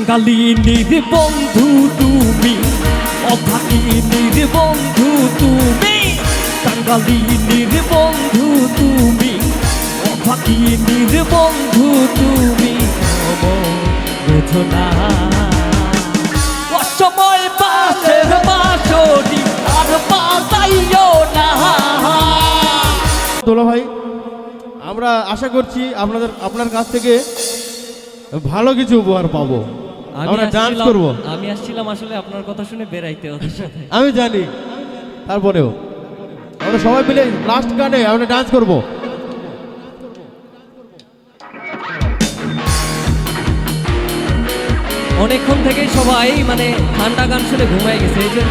কাঙ্গালিনীর বন্ধু তুমি, অভাগিনীর বন্ধু তুমি কাঙ্গালিনীর বন্ধু তুমি, অভাগিনীর বন্ধু তুমি বেদনা। অসময় পাশের বাসরি আর পাতাইও না। দোলা ভাই, আমরা আশা করছি আপনাদের আপনার কাছ থেকে ভালো কিছু উপহার পাবো। আমরা ডান্স করব। আমি আসছিলাম আসলে আপনার কথা শুনে বেরাইতে ওদের সাথে। আমি জানি। তারপরেও। আমরা সবাই মিলে লাস্ট গানে আমরা ডান্স করব। অনেকক্ষণ থেকেই সবাই মানে ঠান্ডা গান শুনে ঘুমাই গেছে এই জন্য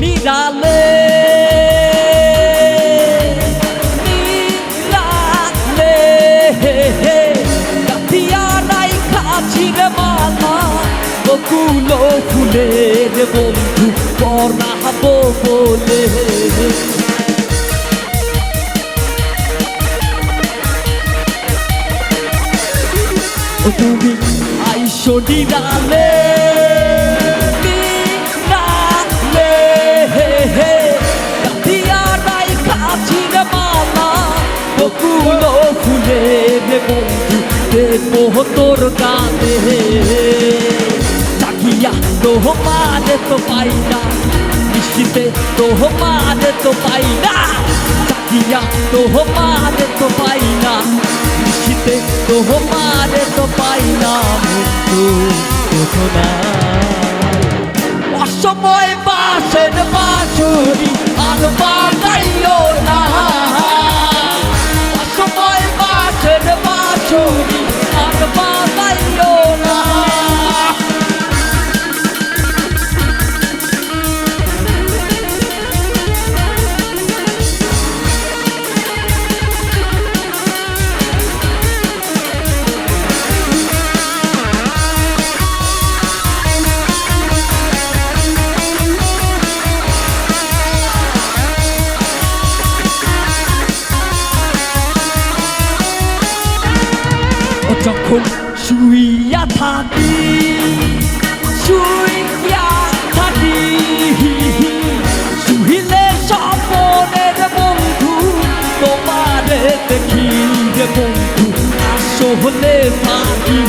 নিরালে নিরালে গাথিয়া নাই খাছির মালা। বকুল ফুলের বন্ধু পরাবো বলে। তুমি আইসো নিরালে নিরালে বন্ধু দেব তোর গানে তাকিয়া তো মানে তো পাই না বৃষ্টিতে তো মানে তো পাই না তাকিয়া তো মানে তো পাই না বৃষ্টিতে তো মানে তো পাই না মুক্ত বেদনা অসময় বাসের বাসুরি আর বাগাইও না। যখন শুইয়া থাকি শুইয়া থাকি শুইলে স্বপনের বন্ধু, তোমারে দেখি রে বন্ধু আসলে থাকি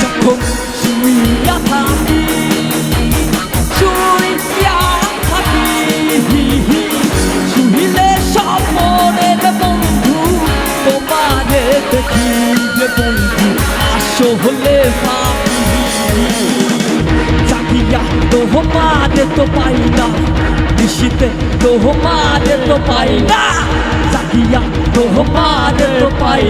যখন শুইয়া থাকি দেখি যে বন্ধু আসলে চাকিয়া তো মারে তো পাই না নিশিতে তো মারে তো পাই না চাকিয়া তো মারে তো পাই